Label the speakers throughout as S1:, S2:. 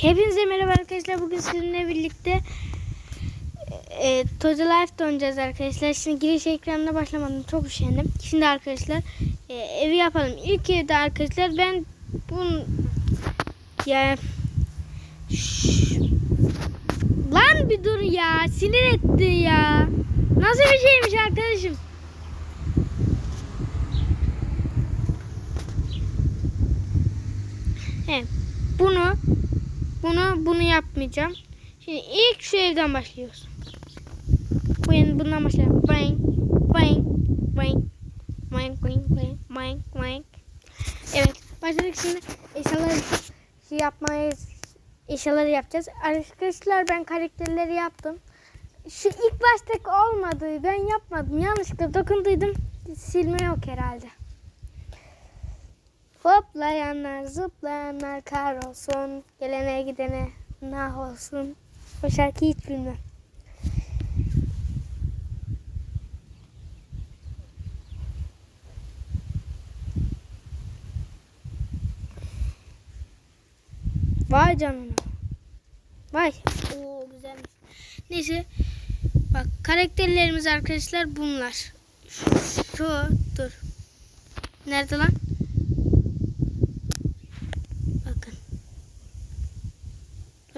S1: Hepinize merhaba arkadaşlar. Bugün sizinle birlikte e, Toza Life'da oynayacağız arkadaşlar. Şimdi giriş ekranına başlamadım. Çok üşendim. Şimdi arkadaşlar e, evi yapalım. İlk evde arkadaşlar ben bunu ya Şşş. Lan bir dur ya. Sinir etti ya. Nasıl bir şeymiş arkadaşım? He, bunu bunu bunu yapmayacağım. Şimdi ilk şu evden başlıyoruz. Bu yani bundan başlayalım. Bang, bang, bang, bang, bang, bang, bang, bang. Evet, başladık şimdi eşyaları şey yapmayı eşyaları yapacağız. Arkadaşlar ben karakterleri yaptım. Şu ilk baştaki olmadı. Ben yapmadım. Yanlışlıkla dokunduydum. Silme yok herhalde. Hoplayanlar, zıplayanlar kar olsun. Gelene gidene nah olsun. O şarkıyı hiç bilmem. Vay canına. Vay. Oo güzelmiş. Neyse. Bak karakterlerimiz arkadaşlar bunlar. Şu dur. Nerede lan?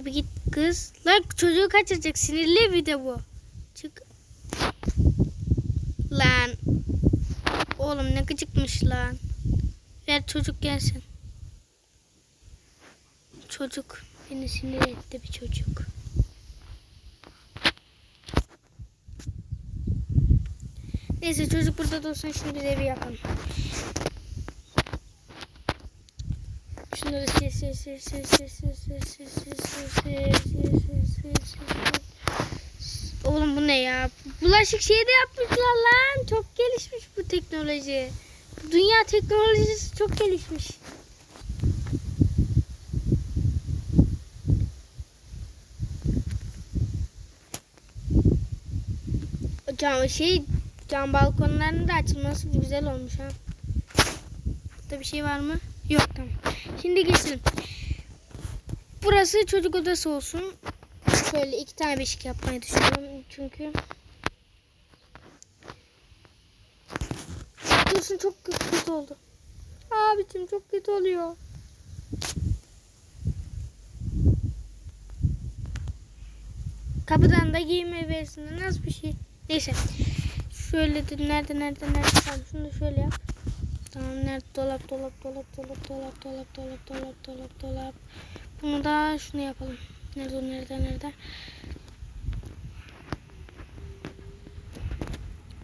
S1: Tabii git kız. Lan çocuğu kaçıracak. Sinirli bir de bu. Çık. Lan. Oğlum ne gıcıkmış lan. Ver çocuk gelsin. Çocuk. Beni sinir etti bir çocuk. Neyse çocuk burada dursun şimdi biz evi yapalım. Oğlum bu ne ya? Bulaşık şeyi de yapmışlar lan. Çok gelişmiş bu teknoloji. Dünya teknolojisi çok gelişmiş. Cam şey cam balkonlarının da açılması güzel olmuş ha. Burada bir şey var mı? Yok tamam. Şimdi geçelim. Burası çocuk odası olsun. Şöyle iki tane beşik yapmayı düşünüyorum çünkü. Dursun çok kötü oldu. Abicim çok kötü oluyor. Kapıdan da giyme versiniz nasıl bir şey. Neyse. Şöyle de nerede nerede nerede şunu da şöyle yap. Tamam nerede dolap dolap dolap dolap dolap dolap dolap dolap dolap dolap. Bunu da şunu yapalım. Nerede nerede nerede?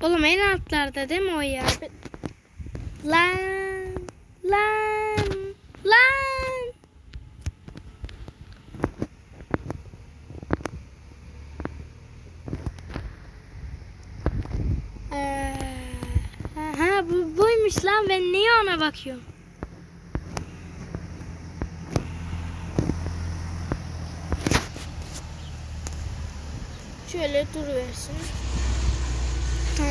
S1: Oğlum en altlarda değil mi o ya? Lan lan lan. Ee, ha bu ben niye ona bakıyorum? Şöyle dur versin. Ha.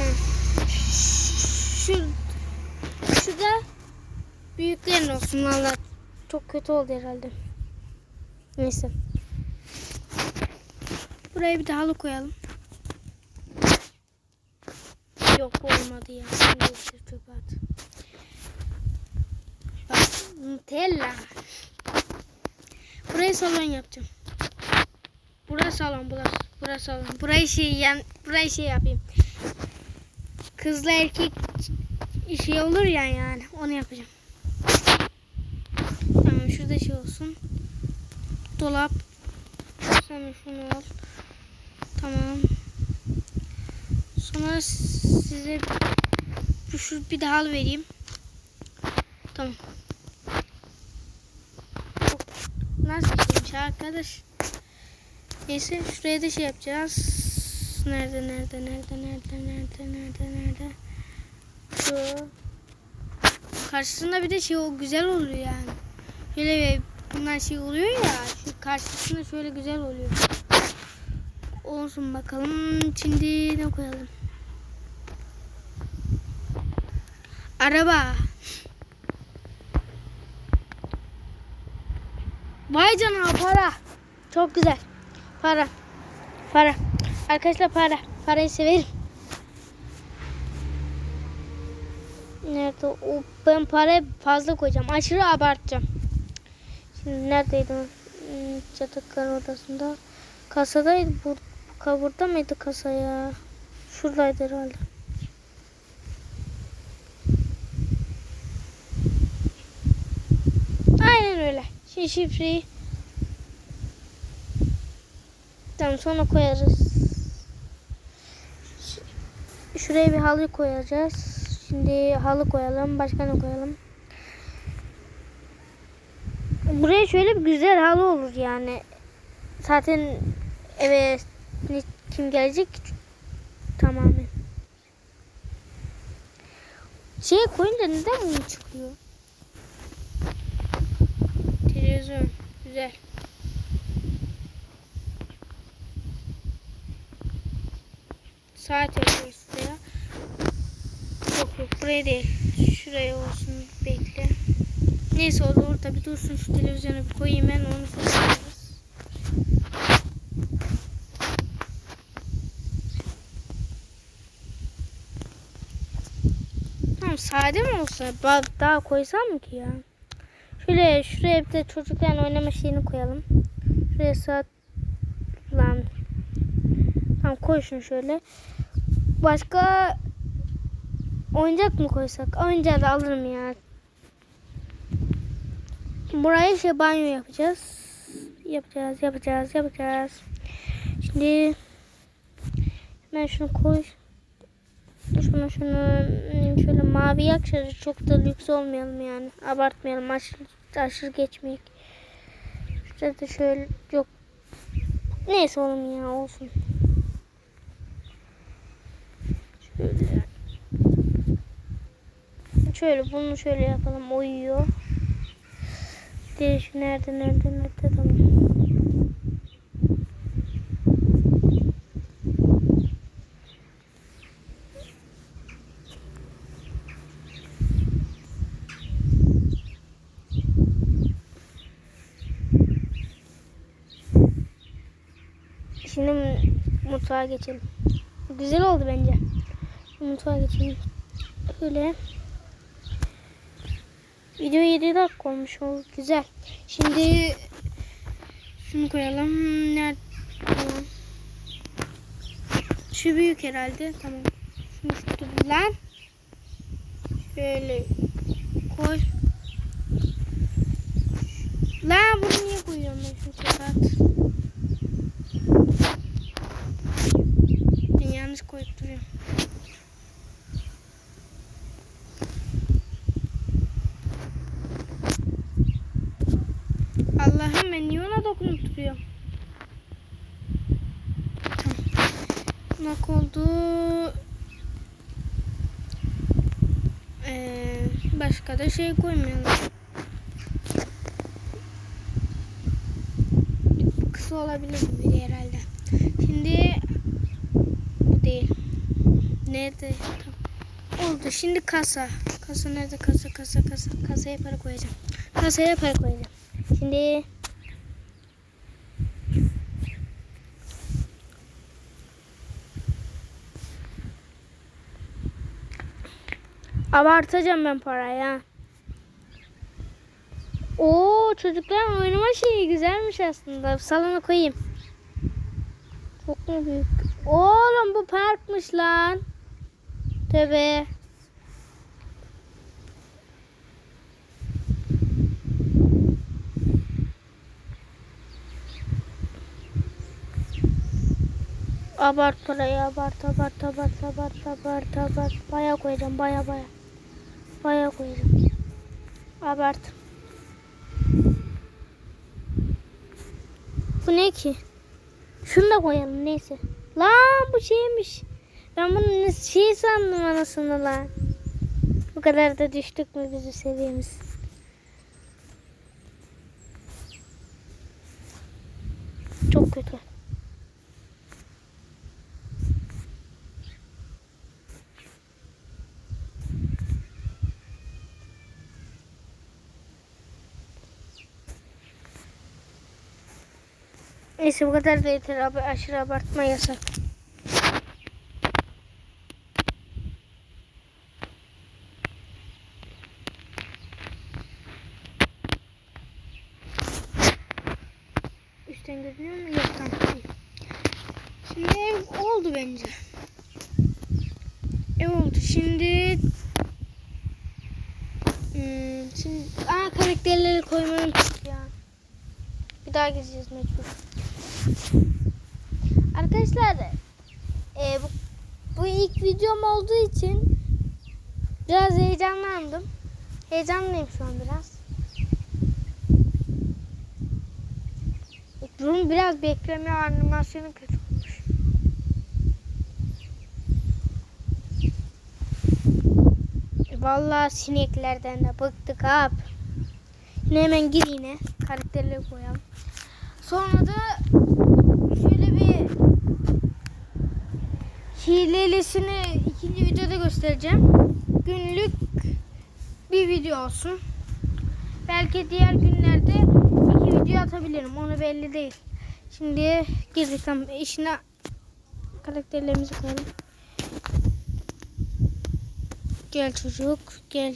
S1: Şu şurada büyüklerin olsun valla. Çok kötü oldu herhalde. Neyse. Buraya bir de halı koyalım. Yok olmadı ya. Neyse çöpe at. Bak Nutella. Burayı salon yapacağım. Burası salon burası. Burası salon. Burayı şey yan burayı şey yapayım. Kızla erkek şey olur ya yani. Onu yapacağım. Tamam şurada şey olsun. Dolap. Sen şunu al. Tamam. Sonra size şu bir daha vereyim. Tamam. Nasıl şeymiş arkadaş? Neyse şuraya da şey yapacağız. Nerede nerede nerede nerede nerede nerede nerede? Şu. Karşısında bir de şey o güzel oluyor yani. Şöyle bir bunlar şey oluyor ya. Şu karşısında şöyle güzel oluyor. Olsun bakalım. Şimdi ne koyalım? Araba. Vay canına para. Çok güzel. Para. Para. Arkadaşlar para. Parayı severim. Nerede? O, ben parayı fazla koyacağım. Aşırı abartacağım. Şimdi neredeydi? Hmm, Yataklar odasında. Kasadaydı. Bu, ka- burada mıydı kasa ya? Şuradaydı herhalde. Aynen öyle. Şimdi şifreyi Tamam sonra koyarız. Şuraya bir halı koyacağız. Şimdi halı koyalım. Başka ne koyalım? Buraya şöyle bir güzel halı olur yani. Zaten eve kim gelecek? Tamamen. Şey koyunca neden bunu çıkıyor? Televizyon. Güzel. Saat yapıyoruz ya. Yok yok buraya değil. Şuraya olsun bekle. Neyse orada orada bir dursun şu televizyonu bir koyayım ben onu seçeriz. Tamam sade mi olsa daha koysam mı ki ya? Şöyle şuraya bir de çocukların oynama şeyini koyalım. Şuraya saat lan. Tamam koy şunu şöyle. Başka oyuncak mı koysak? Oyuncağı da alırım ya. Buraya şey banyo yapacağız. Yapacağız, yapacağız, yapacağız. Şimdi ben şunu koy. Şunu şunu şöyle mavi yakacağız. Çok da lüks olmayalım yani. Abartmayalım. Aşırı, aşırı geçmeyek. Şurada da şöyle yok. Neyse oğlum ya olsun. Şöyle. Şöyle bunu şöyle yapalım. Uyuyor. Diğeri şu nerede nerede nerede tamam. Şimdi mu- mutfağa geçelim. Güzel oldu bence. Mutfağa geçelim. Öyle. Video 7 dakika olmuş o güzel. Şimdi şunu koyalım. Nerede? Şu büyük herhalde. Tamam. Şunu şu lan. Şöyle koy. Lan bunu niye koyuyorum ben şu saat? Koyup duruyorum. Allah'ım ben niye ona dokunup duruyorum? Bak oldu. Ee, başka da şey koymayalım. Kısa olabilir herhalde. Şimdi bu değil. Nerede? Tamam. Oldu. Şimdi kasa. Kasa nerede? Kasa, kasa, kasa. Kasaya para koyacağım. Kasaya para koyacağım. Şimdi abartacağım ben parayı ha. Oo çocukların oynama şeyi güzelmiş aslında. Salona koyayım. Çok mu büyük? Oğlum bu parkmış lan. Tövbe. Abart parayı abart abart abart abart abart abart. Baya koyacağım baya baya. Baya koyacağım. Abart. Bu ne ki? Şunu da koyalım neyse. Lan bu şeymiş. Ben bunu şey sandım anasını lan. Bu kadar da düştük mü bizim seviyemiz? Çok kötü. Neyse bu kadar da yeter abi. Aşırı abartma yasak. Üstten görünüyor mu? Yok tamam. değil. Şimdi ev oldu bence. Ev oldu. Şimdi Hmm, şimdi aa karakterleri koymayı unuttuk ya. Bir daha gezeceğiz mecbur. Arkadaşlar e, bu, bu ilk videom olduğu için biraz heyecanlandım. Heyecanlıyım şu an biraz. Bunun biraz bekleme animasyonu kötü Vallahi sineklerden de bıktık abi. Yine hemen gir yine. Karakterleri koyalım. Sonra da şöyle bir hilelisini ikinci videoda göstereceğim. Günlük bir video olsun. Belki diğer günlerde iki video atabilirim. Onu belli değil. Şimdi girdik tam işine karakterlerimizi koyalım. Gel çocuk gel.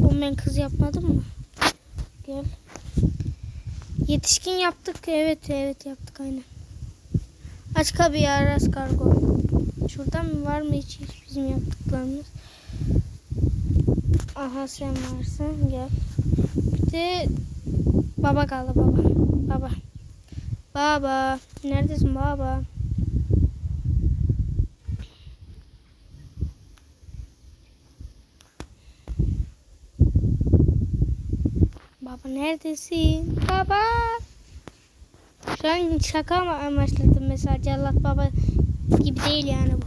S1: Oğlum ben kız yapmadım mı? Gel. Yetişkin yaptık. Evet evet yaptık aynen. Aç kapıyı Aras Kargo. Şuradan mı var mı hiç, hiç bizim yaptıklarımız? Aha sen varsın gel. Bir de baba kaldı baba. Baba. Baba. Neredesin baba? Neredesin? Baba. Şu an şaka mı amaçladım mesela Cellat Baba gibi değil yani bu.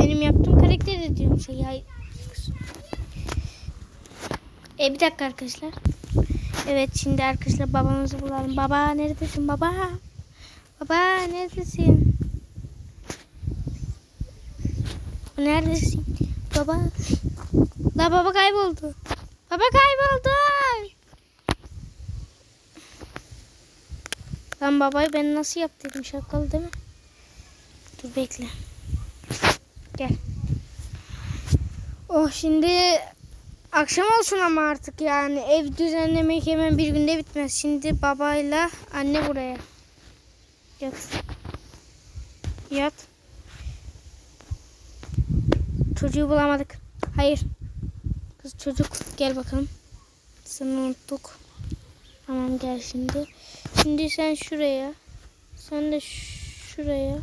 S1: Benim yaptığım karakter de diyorum şey ya. E bir dakika arkadaşlar. Evet şimdi arkadaşlar babamızı bulalım. Baba neredesin baba? Baba neredesin? Neredesin? Baba. La baba kayboldu. Baba kayboldu. Lan babayı ben nasıl yaptıydım şakalı değil mi? Dur bekle. Gel. Oh şimdi akşam olsun ama artık yani ev düzenlemek hemen bir günde bitmez. Şimdi babayla anne buraya. Yat. Yat. Çocuğu bulamadık. Hayır. Kız çocuk gel bakalım. Seni unuttuk. Tamam gel şimdi. Şimdi sen şuraya. Sen de şuraya.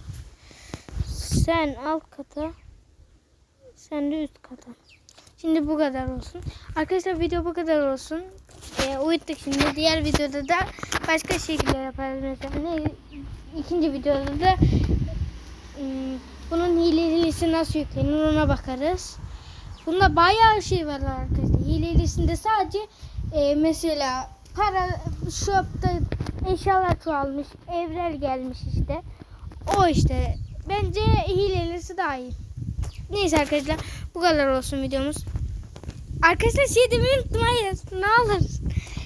S1: Sen alt kata. Sen de üst kata. Şimdi bu kadar olsun. Arkadaşlar video bu kadar olsun. Ee, uyuttuk şimdi. Diğer videoda da başka şekilde yaparız mesela. Ne? İkinci videoda da ım, bunun hilelisi nasıl yüklenir ona bakarız. Bunda bayağı şey var arkadaşlar. Hilelisinde sadece e, mesela para shopta eşyalar çoğalmış. Evler gelmiş işte. O işte. Bence hilelisi daha iyi. Neyse arkadaşlar bu kadar olsun videomuz. Arkadaşlar şey demeyi unutmayın. Ne olur.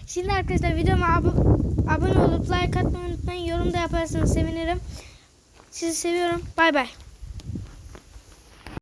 S1: Şimdi arkadaşlar videoma ab- abone olup like atmayı unutmayın. Yorum da yaparsanız sevinirim. Sizi seviyorum. Bay bay.